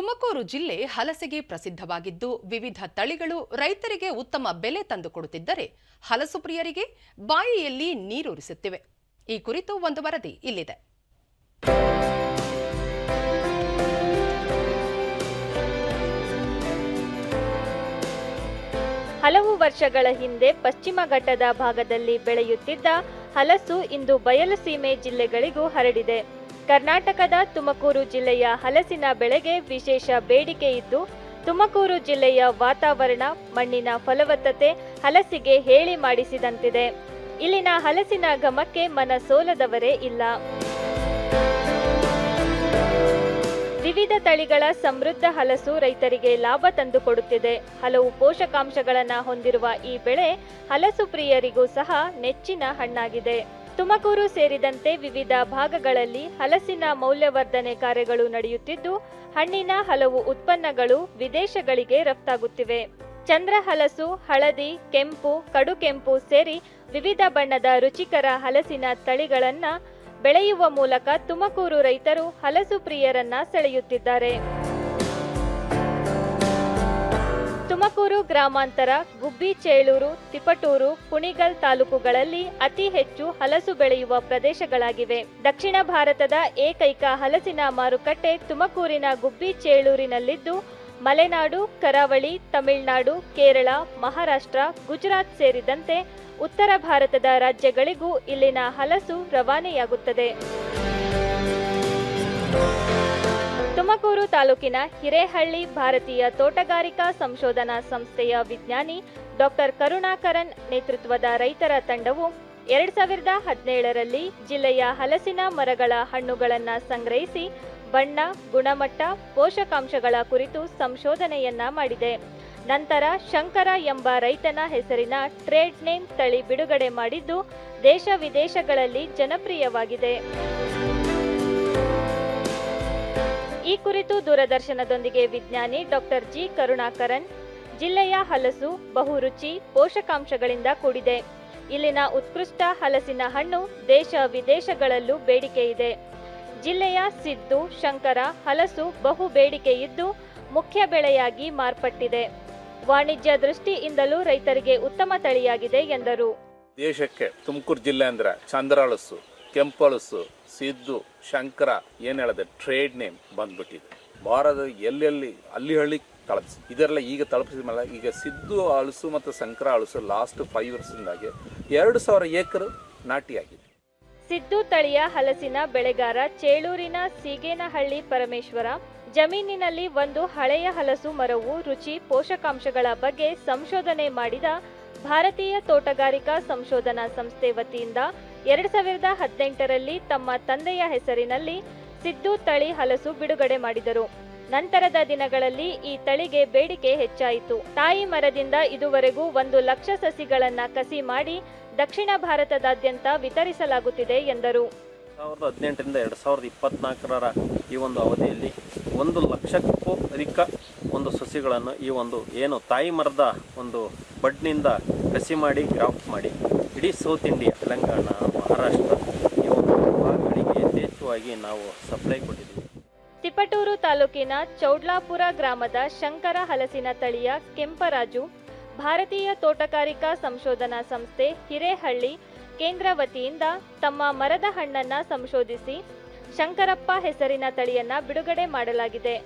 ತುಮಕೂರು ಜಿಲ್ಲೆ ಹಲಸೆಗೆ ಪ್ರಸಿದ್ಧವಾಗಿದ್ದು, ವಿವಿಧ ತಳಿಗಳು ರೈತರಿಗೆ ಉತ್ತಮ ಬೆಲೆ ತಂದುಕೊಡುತ್ತಿದ್ದರೆ ಹಲಸು ಪ್ರಿಯರಿಗೆ ಬಾಯಿಯಲ್ಲಿ ನೀರೂರಿಸುತ್ತಿವೆ. ಈ ಕುರಿತು ಒಂದು ವರದಿ ಇಲ್ಲಿದೆ. ಹಲವು ವರ್ಷಗಳ ಹಿಂದೆ ಪಶ್ಚಿಮ ಘಟ್ಟದ ಭಾಗದಲ್ಲಿ ಬೆಳೆಯುತ್ತಿದ್ದ ಹಲಸು ಇಂದು ಬಯಲಸೀಮೆ ಜಿಲ್ಲೆಗಳಿಗೂ ಹರಡಿದೆ. ಕರ್ನಾಟಕದ ತುಮಕೂರು ಜಿಲ್ಲೆಯ ಹಲಸಿನ ಬೆಳೆಗೆ ವಿಶೇಷ ಬೇಡಿಕೆ ಇದ್ದು, ತುಮಕೂರು ಜಿಲ್ಲೆಯ ವಾತಾವರಣ, ಮಣ್ಣಿನ ಫಲವತ್ತತೆ ಹಲಸಿಗೆ ಹೇಳಿ ಮಾಡಿಸಿದಂತಿದೆ. ಇಲ್ಲಿನ ಹಲಸಿನ ಘಮಕ್ಕೆ ಮನ ಸೋಲದವರೇ ಇಲ್ಲ. ವಿವಿಧ ತಳಿಗಳ ಸಮೃದ್ಧ ಹಲಸು ರೈತರಿಗೆ ಲಾಭ ತಂದುಕೊಡುತ್ತಿದೆ. ಹಲವು ಪೋಷಕಾಂಶಗಳನ್ನು ಹೊಂದಿರುವ ಈ ಬೆಳೆ ಹಲಸು ಪ್ರಿಯರಿಗೂ ಸಹ ನೆಚ್ಚಿನ ಹಣ್ಣಾಗಿದೆ. ತುಮಕೂರು ಸೇರಿದಂತೆ ವಿವಿಧ ಭಾಗಗಳಲ್ಲಿ ಹಲಸಿನ ಮೌಲ್ಯವರ್ಧನೆ ಕಾರ್ಯಗಳು ನಡೆಯುತ್ತಿದ್ದು, ಹಣ್ಣಿನ ಹಲವು ಉತ್ಪನ್ನಗಳು ವಿದೇಶಗಳಿಗೆ ರಫ್ತಾಗುತ್ತಿವೆ. ಚಂದ್ರ ಹಲಸು ಹಳದಿ, ಕೆಂಪು ಕಡು ಕೆಂಪು ಸೇರಿ ವಿವಿಧ ಬಣ್ಣದ ರುಚಿಕರ ಹಲಸಿನ ತಳಿಗಳನ್ನು ಬೆಳೆಯುವ ಮೂಲಕ ತುಮಕೂರು ರೈತರು ಹಲಸು ಪ್ರಿಯರನ್ನ ಸೆಳೆಯುತ್ತಿದ್ದಾರೆ. ತುಮಕೂರು ಗ್ರಾಮಾಂತರ, ಗುಬ್ಬಿ, ಚೇಳೂರು, ತಿಪಟೂರು, ಕುಣಿಗಲ್ ತಾಲೂಕುಗಳಲ್ಲಿ ಅತಿ ಹೆಚ್ಚು ಹಲಸು ಬೆಳೆಯುವ ಪ್ರದೇಶಗಳಾಗಿವೆ. ದಕ್ಷಿಣ ಭಾರತದ ಏಕೈಕ ಹಲಸಿನ ಮಾರುಕಟ್ಟೆ ತುಮಕೂರಿನ ಗುಬ್ಬಿ, ಚೇಳೂರಿನಲ್ಲಿದ್ದು, ಮಲೆನಾಡು, ಕರಾವಳಿ, ತಮಿಳುನಾಡು, ಕೇರಳ, ಮಹಾರಾಷ್ಟ್ರ, ಗುಜರಾತ್ ಸೇರಿದಂತೆ ಉತ್ತರ ಭಾರತದ ರಾಜ್ಯಗಳಿಗೂ ಇಲ್ಲಿನ ಹಲಸು ರವಾನೆಯಾಗುತ್ತದೆ. ತುಮಕೂರು ತಾಲೂಕಿನ ಹಿರೇಹಳ್ಳಿ ಭಾರತೀಯ ತೋಟಗಾರಿಕಾ ಸಂಶೋಧನಾ ಸಂಸ್ಥೆಯ ವಿಜ್ಞಾನಿ ಡಾಕ್ಟರ್ ಕರುಣಾಕರನ್ ನೇತೃತ್ವದ ರೈತರ ತಂಡವು ಎರಡ್ ಸಾವಿರದ ಹದಿನೇಳರಲ್ಲಿ ಜಿಲ್ಲೆಯ ಹಲಸಿನ ಮರಗಳ ಹಣ್ಣುಗಳನ್ನು ಸಂಗ್ರಹಿಸಿ ಬಣ್ಣ, ಗುಣಮಟ್ಟ, ಪೋಷಕಾಂಶಗಳ ಕುರಿತು ಸಂಶೋಧನೆಯನ್ನ ಮಾಡಿದೆ. ನಂತರ ಶಂಕರ ಎಂಬ ರೈತನ ಹೆಸರಿನ ಟ್ರೇಡ್ ನೇಮ್ ತಳಿ ಬಿಡುಗಡೆ ಮಾಡಿದ್ದು ದೇಶ ವಿದೇಶಗಳಲ್ಲಿ ಜನಪ್ರಿಯವಾಗಿದೆ. ಈ ಕುರಿತು ದೂರದರ್ಶನದೊಂದಿಗೆ ವಿಜ್ಞಾನಿ ಡಾಕ್ಟರ್ ಜಿ ಕರುಣಾಕರನ್, ಜಿಲ್ಲೆಯ ಹಲಸು ಬಹು ರುಚಿ ಪೋಷಕಾಂಶಗಳಿಂದ ಕೂಡಿದೆ. ಇಲ್ಲಿನ ಉತ್ಕೃಷ್ಟ ಹಲಸಿನ ಹಣ್ಣು ದೇಶ ವಿದೇಶಗಳಲ್ಲೂ ಬೇಡಿಕೆ ಇದೆ. ಜಿಲ್ಲೆಯ ಸಿದ್ದು, ಶಂಕರ, ಹಲಸು ಬಹು ಬೇಡಿಕೆ ಇದ್ದು ಮುಖ್ಯ ಬೆಳೆಯಾಗಿ ಮಾರ್ಪಟ್ಟಿದೆ. ವಾಣಿಜ್ಯ ದೃಷ್ಟಿಯಿಂದಲೂ ರೈತರಿಗೆ ಉತ್ತಮ ತಳಿಯಾಗಿದೆ ಎಂದರು. ದೇಶಕ್ಕೆ ತುಮಕೂರು ಜಿಲ್ಲೆ ಅಂದ್ರೆ ಕೆಂಪಳಸು ಸಿದ್ದು, ಶಂಕರ, ಏನು ಹೇಳಿದೆ ಟ್ರೇಡ್ ನೇಮ್ ಬಂದ್ಬಿಟ್ಟಿದೆ. ಭಾರತ ಎಲ್ಲೆಲ್ಲಿ, ಅಲ್ಲಿ ಹಳ್ಳಿ ತಲುಪಿಸಿ ಇದರಲ್ಲ ಈಗ ತಲುಪಿಸಿದ ಮೇಲೆ, ಈಗ ಸಿದ್ದು ಅಳಸು ಮತ್ತು ಶಂಕರ ಅಳಸು ಲಾಸ್ಟ್ ಫೈವ್ ಇಯರ್ಸಿಂದಾಗಿ ಎರಡು ಸಾವಿರ ಏಕರು ನಾಟಿಯಾಗಿದೆ ಸಿದ್ದು ತಳಿಯ ಹಲಸಿನ ಬೆಳೆಗಾರ ಚೇಳೂರಿನ ಸೀಗೇನಹಳ್ಳಿ ಪರಮೇಶ್ವರ, ಜಮೀನಿನಲ್ಲಿ ಒಂದು ಹಳೆಯ ಹಲಸು ಮರವು ರುಚಿ ಪೋಷಕಾಂಶಗಳ ಬಗ್ಗೆ ಸಂಶೋಧನೆ ಮಾಡಿದ ಭಾರತೀಯ ತೋಟಗಾರಿಕಾ ಸಂಶೋಧನಾ ಸಂಸ್ಥೆ ವತಿಯಿಂದ ಎರಡ್ ಸಾವಿರದ ಹದಿನೆಂಟರಲ್ಲಿ ತಮ್ಮ ತಂದೆಯ ಹೆಸರಿನಲ್ಲಿ ಸಿದ್ದು ತಳಿ ಹಲಸು ಬಿಡುಗಡೆ ಮಾಡಿದರು. ನಂತರದ ದಿನಗಳಲ್ಲಿ ಈ ತಳಿಗೆ ಬೇಡಿಕೆ ಹೆಚ್ಚಾಯಿತು. ತಾಯಿ ಮರದಿಂದ ಇದುವರೆಗೂ ಒಂದು ಲಕ್ಷ ಸಸಿಗಳನ್ನ ಕಸಿ ಮಾಡಿ ದಕ್ಷಿಣ ಭಾರತದಾದ್ಯಂತ ವಿತರಿಸಲಾಗುತ್ತಿದೆ ಎಂದರು. ಸಾವಿರದ ಹದಿನೆಂಟರಿಂದ ಎರಡು ಸಾವಿರದ ಇಪ್ಪತ್ನಾಲ್ಕರ ಈ ಒಂದು ಅವಧಿಯಲ್ಲಿ ಒಂದು ಲಕ್ಷಕ್ಕೂ ಅಧಿಕ ಒಂದು ಸಸಿಗಳನ್ನು ಈ ಒಂದು ಏನು ತಾಯಿ ಮರದ ಒಂದು ಬಡ್ನಿಂದ ಕಸಿ ಮಾಡಿ, ಗ್ರಾಫ್ಟ್ ಮಾಡಿ ಇಡೀ ಸೌತ್ ಇಂಡಿಯಾ ತೆಲಂಗಾಣ ಮಹಾರಾಷ್ಟ್ರ ಈ ಒಂದು ಭಾಗಗಳಿಗೆ ಯಥೇಚ್ಛವಾಗಿ ನಾವು ಸಪ್ಲೈ ಕೊಟ್ಟಿದ್ದೀವಿ. ತಿಪಟೂರು ತಾಲೂಕಿನ ಚೌಡ್ಲಾಪುರ ಗ್ರಾಮದ ಶಂಕರ ಹಲಸಿನ ತಳಿಯ ಕೆಂಪರಾಜು ಭಾರತೀಯ ತೋಟಗಾರಿಕಾ ಸಂಶೋಧನಾ ಸಂಸ್ಥೆ ಹಿರೇಹಳ್ಳಿ ಕೇಂದ್ರ ವತಿಯಿಂದ ತಮ್ಮ ಮರದ ಹಣ್ಣನ್ನು ಸಂಶೋಧಿಸಿ ಶಂಕರಪ್ಪ ಹೆಸರಿನ ತಳಿಯನ್ನ ಬಿಡುಗಡೆ ಮಾಡಲಾಗಿದೆ.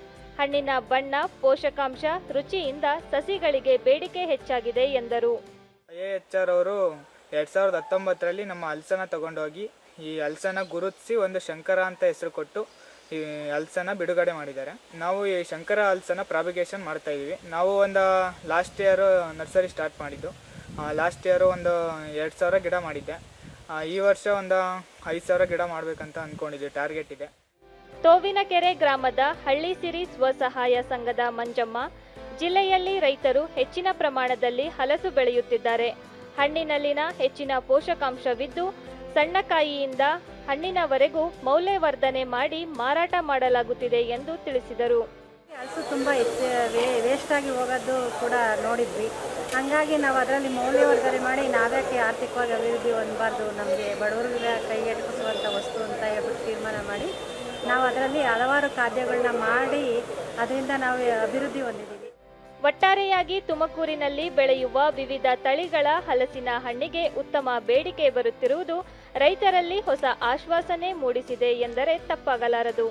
ಹಣ್ಣಿನ ಬಣ್ಣ ಪೋಷಕಾಂಶ ರುಚಿಯಿಂದ ಸಸಿಗಳಿಗೆ ಬೇಡಿಕೆ ಹೆಚ್ಚಾಗಿದೆ ಎಂದರು. ಎ ಎಚ್ ಆರ್ ಅವರು ಎರಡು ಸಾವಿರದ ಹತ್ತೊಂಬತ್ತರಲ್ಲಿ ನಮ್ಮ ಹಲ್ಸನ ತಗೊಂಡೋಗಿ ಈ ಹಲ್ಸನ ಗುರುತಿಸಿ ಒಂದು ಶಂಕರ ಅಂತ ಹೆಸರು ಕೊಟ್ಟು ಈ ಹಲ್ಸನ ಬಿಡುಗಡೆ ಮಾಡಿದ್ದಾರೆ. ನಾವು ಈ ಶಂಕರ ಹಲ್ಸನ ಪ್ರಾಬಿಗೇಷನ್ ಮಾಡ್ತಾ ಇದ್ದೀವಿ. ನಾವು ಒಂದು ಲಾಸ್ಟ್ ಇಯರು ನರ್ಸರಿ ಸ್ಟಾರ್ಟ್ ಮಾಡಿದ್ದು. ಲಾಸ್ಟ್ ಇಯರು ಒಂದು ಎರಡು ಸಾವಿರ ಗಿಡ ಮಾಡಿದ್ದೆ. ಈ ವರ್ಷ ಒಂದು ಐದು ಸಾವಿರ ಗಿಡ ಮಾಡಬೇಕಂತ ಅಂದ್ಕೊಂಡಿದ್ವಿ ಟಾರ್ಗೆಟ್ ಇದೆ. ತೋವಿನಕೆರೆ ಗ್ರಾಮದ ಹಳ್ಳಿ ಸಿರಿ ಸ್ವಸಹಾಯ ಸಂಘದ ಮಂಜಮ್ಮ ಜಿಲ್ಲೆಯಲ್ಲಿ ರೈತರು ಹೆಚ್ಚಿನ ಪ್ರಮಾಣದಲ್ಲಿ ಹಲಸು ಬೆಳೆಯುತ್ತಿದ್ದಾರೆ. ಹಣ್ಣಿನಲ್ಲಿನ ಹೆಚ್ಚಿನ ಪೋಷಕಾಂಶವಿದ್ದು, ಸಣ್ಣಕಾಯಿಯಿಂದ ಹಣ್ಣಿನವರೆಗೂ ಮೌಲ್ಯವರ್ಧನೆ ಮಾಡಿ ಮಾರಾಟ ಮಾಡಲಾಗುತ್ತಿದೆ ಎಂದು ತಿಳಿಸಿದರು. ಹಸು ತುಂಬ ಹೆಚ್ಚು ವೇಸ್ಟ್ ಆಗಿ ಹೋಗೋದು ಕೂಡ ನೋಡಿದ್ವಿ. ಹಂಗಾಗಿ ನಾವು ಅದರಲ್ಲಿ ಮೌಲ್ಯವರ್ಧನೆ ಮಾಡಿ ನಾವ್ಯಾಕೆ ಆರ್ಥಿಕವಾಗಿ ಅಭಿವೃದ್ಧಿ ಹೊಂದಬಾರ್ದು, ನಮಗೆ ಬಡವರಿಗೆ ಕೈಗೆಟಕಿಸುವಂಥ ವಸ್ತು ಅಂತ ಹೇಳ್ಬಿಟ್ಟು ತೀರ್ಮಾನ ಮಾಡಿ ನಾವು ಅದರಲ್ಲಿ ಹಲವಾರು ಖಾದ್ಯಗಳನ್ನ ಮಾಡಿ ಅದರಿಂದ ನಾವು ಅಭಿವೃದ್ಧಿ ಹೊಂದಿದ್ದೀವಿ. ಒಟ್ಟಾರೆಯಾಗಿ ತುಮಕೂರಿನಲ್ಲಿ ಬೆಳೆಯುವ ವಿವಿಧ ತಳಿಗಳ ಹಲಸಿನ ಹಣ್ಣಿಗೆ ಉತ್ತಮ ಬೇಡಿಕೆ ಬರುತ್ತಿರುವುದು ರೈತರಲ್ಲಿ ಹೊಸ ಆಶ್ವಾಸನೆ ಮೂಡಿಸಿದೆ ಎಂದರೆ ತಪ್ಪಾಗಲಾರದು.